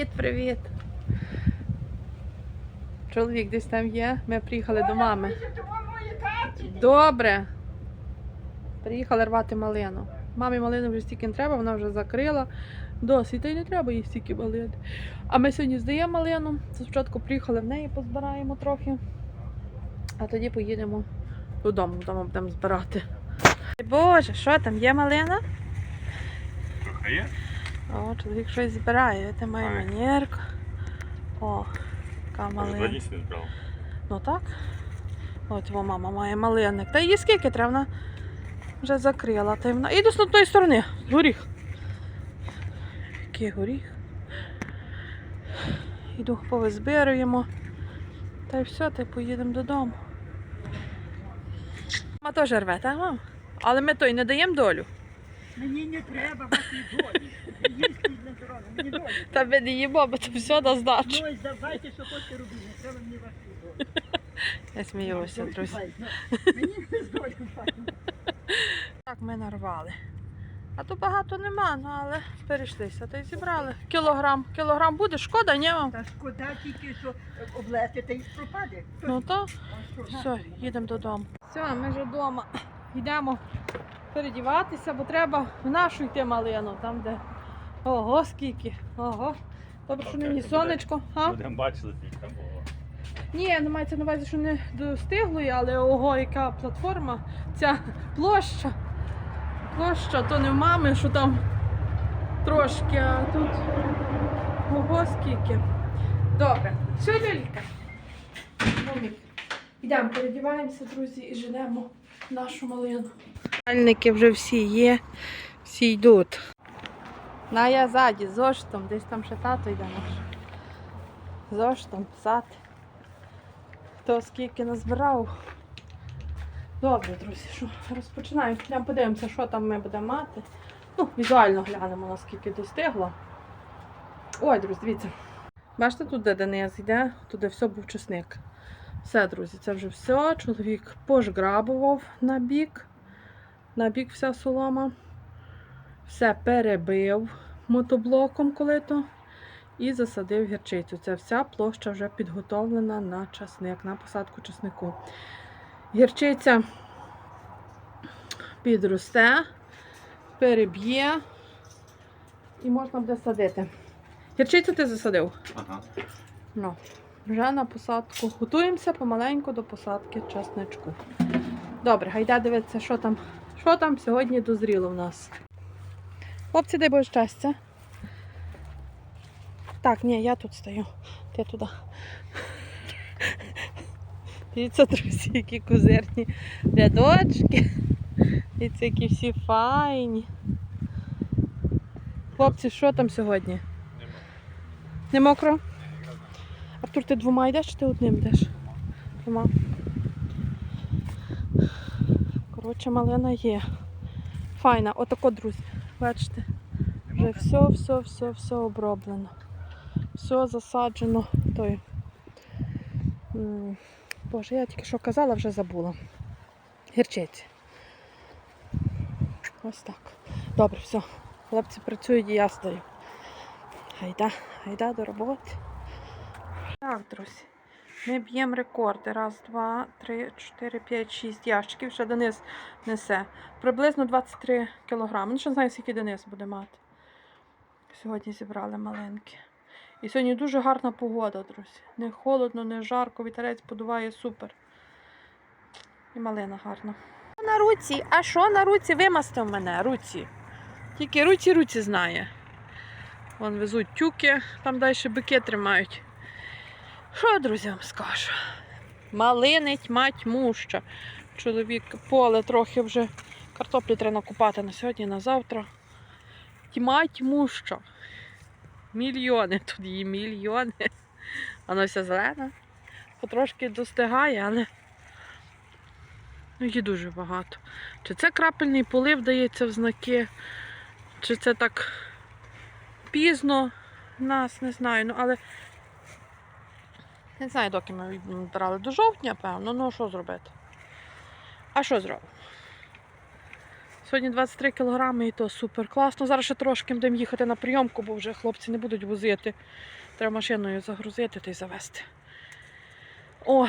Привіт-привіт. Чоловік десь там є. Ми приїхали до мами. Добре. Приїхали рвати малину. Мамі малини вже стільки не треба, вона вже закрила. Досить, та й не треба їй стільки малини. А ми сьогодні здаємо малину. Спочатку приїхали в неї, позбираємо трохи, а тоді поїдемо додому, вдома будемо збирати. Боже, що там, є малина? Трохи є? О, чоловік щось збирає, це моя Ай. манерка. О, така малина. Ну так. От його мама має малинник. Та її скільки треба, вона вже закрила. Та вона... Іду з тої сторони. Горіх. Який горіх. Іду повизбируємо. Та й все, та й поїдемо додому. Мама теж рве, так, мам? Але ми той не даємо долю. Мені не треба вашої долі. Та ми не їмо, бо це все на здачу. Ну і давайте, що хочете робити, не треба мені вашої долі. Я сміюся, друзі. Мені не з долі. Так ми нарвали. А то багато нема, ну але перейшлися та й зібрали. Кілограм. Кілограм буде, шкода, ні вам? Та шкода тільки, що облети та й пропаде. Ну то все, їдемо додому. Все, ми вже вдома. Йдемо передіватися, бо треба в нашу йти малину, там де. Ого, скільки. Ого. Добре, що нині сонечко. А? Будемо бачили, скільки там було. Ні, не мається на увазі, що не достиглої, але ого, яка платформа, ця площа. Площа, то не в мами, що там трошки, а тут ого скільки. Добре, все, Лілька. Йдемо, передіваємося, друзі, і женемо нашу малину. Пальники вже всі є, всі йдуть. На я ззаді, зоштом, десь там ще тато йде наш. Зоштом, сад. Хто скільки назбирав. Добре, друзі, що розпочинаємо. Подивимося, що там ми будемо мати. Ну, візуально глянемо, наскільки достигло. Ой, друзі, дивіться. Бачите, тут де Денис йде, туди все був чесник. Все, друзі, це вже все. Чоловік пожграбував на бік. На бік вся солома. Все перебив мотоблоком коли-то і засадив гірчицю. Це вся площа вже підготовлена на часник, на посадку часнику. Гірчиця підросте, переб'є і можна буде садити. Гірчицю ти засадив? Ага. Ну, вже на посадку. Готуємося помаленьку до посадки часничку. Добре, гайда дивитися, що там, що там сьогодні дозріло в нас. Хлопці, дай Боже щастя. Так, ні, я тут стою. Ти туди. Дивіться, друзі, які козирні рядочки. Дивіться, які всі файні. Хлопці, що там сьогодні? Нема. Не мокро? Артур, ти двома йдеш чи ти одним йдеш? Двома. Коротше, малина є. Файна. Отако, друзі. Бачите? Вже все, все, все, все оброблено. Все засаджено. Той. Боже, я тільки що казала, вже забула. Гірчиці. Ось так. Добре, все. Хлопці працюють і я стою. Гайда, гайда до роботи. Так, друзі. Ми б'ємо рекорди. Раз, два, три, чотири, п'ять, шість ящиків. Ще Денис несе. Приблизно 23 кілограми. Ну, ще не знаю, скільки Денис буде мати. Сьогодні зібрали маленькі. І сьогодні дуже гарна погода, друзі. Не холодно, не жарко, вітерець подуває супер. І малина гарна. На руці, а що на руці вимастив мене? Руці. Тільки руці руці знає. Вон везуть тюки, там далі бики тримають. Що, друзі, вам скажу? Малинить мать муща. Чоловік поле трохи вже картоплі треба накупати на сьогодні, на завтра. Тьма тьмуща. Мільйони тут є, мільйони. Воно все зелене. Потрошки достигає, але ну, її дуже багато. Чи це крапельний полив дається в знаки, чи це так пізно нас, не знаю. Ну, але не знаю, доки ми відбирали до жовтня, певно, ну що зробити? А що зробимо? Сьогодні 23 кілограми і то супер класно. Зараз ще трошки будемо їхати на прийомку, бо вже хлопці не будуть возити. Треба машиною загрузити та й завести. О,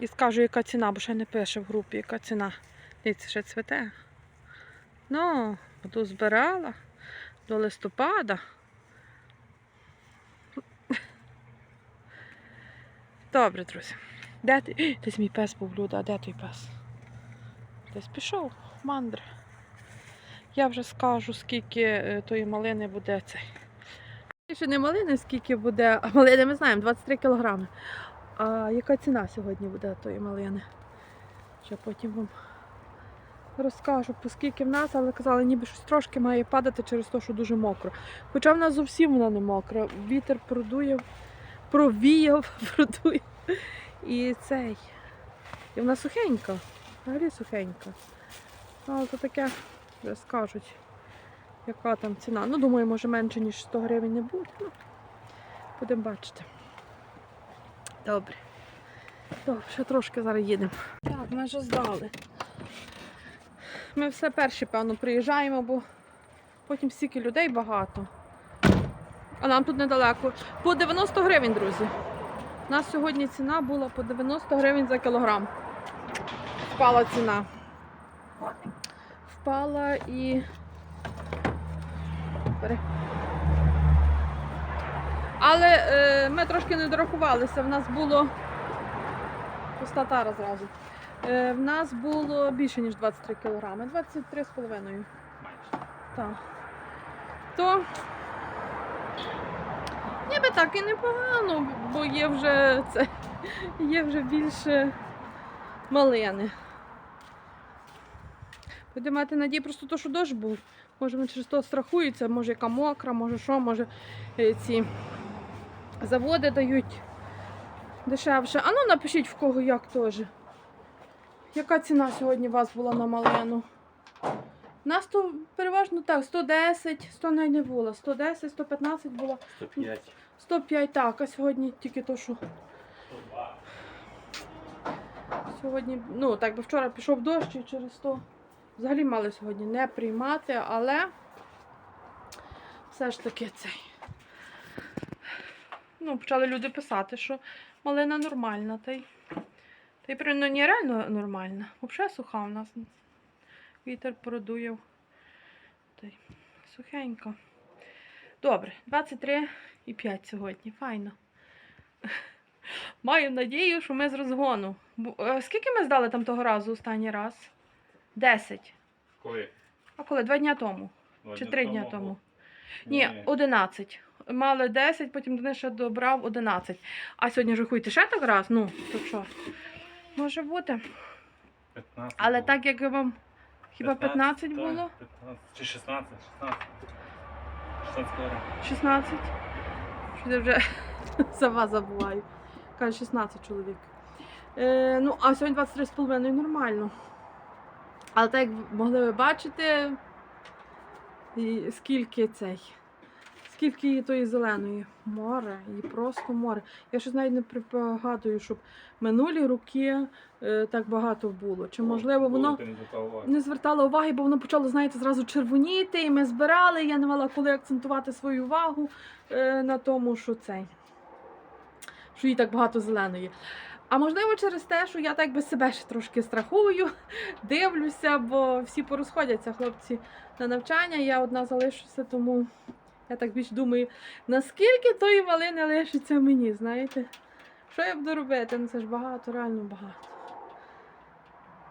і скажу, яка ціна, бо ще не пише в групі, яка ціна. Дивіться, ще цвіте. Ну, буду збирала до листопада. Добре, друзі. Де ти? Десь мій пес був, Люда, а де той пес? Десь пішов, мандри. Я вже скажу, скільки е, тої малини буде цей. Ще не малини, скільки буде, а малини ми знаємо, 23 кілограми. А яка ціна сьогодні буде тої малини? Ще потім вам розкажу, по скільки в нас, але казали, ніби щось трошки має падати через те, що дуже мокро. Хоча в нас зовсім вона не мокра. Вітер продує, провіяв, продує. І цей. І вона сухенька. Взагалі сухенька. Ну, Але то таке вже скажуть, яка там ціна. Ну, думаю, може менше, ніж 100 гривень не буде. Ну, будемо бачити. Добре. Добре, ще трошки зараз їдемо. Так, ми вже здали. Ми все перші, певно, приїжджаємо, бо потім стільки людей багато. А нам тут недалеко. По 90 гривень, друзі. У нас сьогодні ціна була по 90 гривень за кілограм. Впала ціна. Впала і. Але е, ми трошки не дорахувалися. В нас було. Пуста зразу. Е, в нас було більше, ніж 23 кілограми. 23,5. Так. То ніби так і непогано, бо є вже це, є вже більше малини. Будемо мати надію, просто то, що дощ був. Може, він через то страхується, може яка мокра, може що, може е, ці заводи дають дешевше. А ну напишіть в кого як теж. Яка ціна сьогодні у вас була на малину? У нас то переважно так, 110, 100 навіть не було, 110, 115 було, 105. 105 так, а сьогодні тільки то, що сьогодні, ну так би вчора пішов дощ і через то взагалі мали сьогодні не приймати, але все ж таки цей. Ну, почали люди писати, що малина нормальна, та й, та й ну, не реально нормальна. Взагалі суха у нас. Вітер продуяв. Та сухенько. Добре, 23,5 сьогодні. Файно. Маю надію, що ми з розгону. Е, Скільки ми здали там того разу останній раз? 10. Коли? А коли? Два дня тому. Два Чи дня три дня тому? було? Ні, 11. Мали 10, потім Денис ще добрав 11. А сьогодні ж рахуйте ще так раз? Ну, то що? Може бути. 15 Але було. так як вам хіба 15 так, було? 15. Чи 16? 16. 16 кілограм. 16? Що я вже сама забуваю. Каже, 16 чоловік. Е, ну, а сьогодні 23,5 нормально. Але так як могли ви бачити, і скільки цей. Скільки її тої зеленої? Море, і просто море. Я щось навіть не пригадую, щоб минулі роки е, так багато було. Чи можливо воно не звертав уваги. уваги, бо воно почало, знаєте, зразу червоніти, і ми збирали. і Я не мала коли акцентувати свою увагу е, на тому, що цей, що їй так багато зеленої. А можливо, через те, що я так би себе ще трошки страхую, дивлюся, бо всі порозходяться хлопці на навчання. Я одна залишуся, тому я так більш думаю, наскільки тої малини лишиться мені, знаєте? Що я буду робити? Ну це ж багато, реально багато.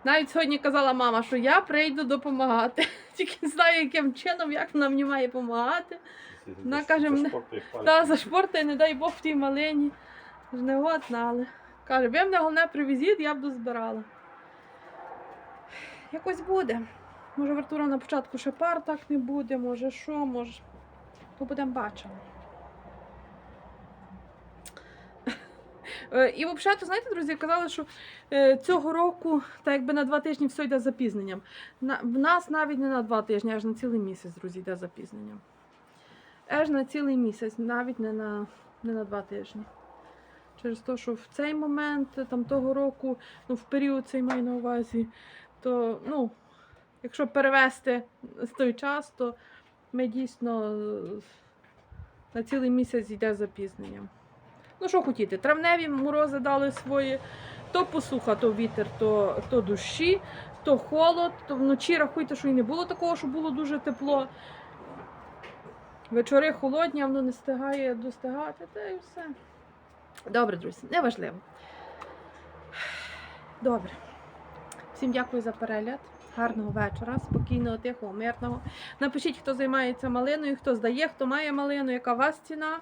Навіть сьогодні казала мама, що я прийду допомагати. Тільки не знаю, яким чином, як вона мені має допомагати. Вона каже, мене- Та за шпорти, не дай Бог в тій малині. Ж не годна, але каже, ви мене головне привезіть, я буду збирала. Якось буде. Може, Артура на початку ще пар так не буде, може що, може. То будемо бачити. Е, І взагалі, знаєте, друзі, казали, що е, цього року, так якби на два тижні все йде запізненням. В нас навіть не на два тижні, аж на цілий місяць, друзі, йде з запізненням. Аж на цілий місяць, навіть не на, не на два тижні. Через те, що в цей момент там того року, ну в період цей маю на увазі, то ну, Якщо перевести з той час, то ми дійсно е, на цілий місяць йде з запізненням. Ну, що хотіти, травневі морози дали свої, то посуха, то вітер, то, то дощі, то холод, то вночі рахуйте, що і не було такого, що було дуже тепло. Вечори холодні, а воно не встигає достигати, та і все. Добре, друзі, неважливо. Добре. Всім дякую за перегляд. Гарного вечора, спокійного, тихого, мирного. Напишіть, хто займається малиною, хто здає, хто має малину, яка у вас ціна.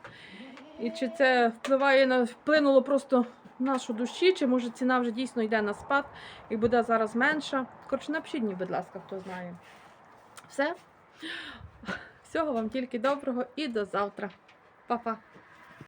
І чи це впливає на вплинуло просто нашу душі, чи може ціна вже дійсно йде на спад і буде зараз менша. Коротше, напишіть мені, будь ласка, хто знає. Все. Всього вам тільки доброго і до завтра. Па-па.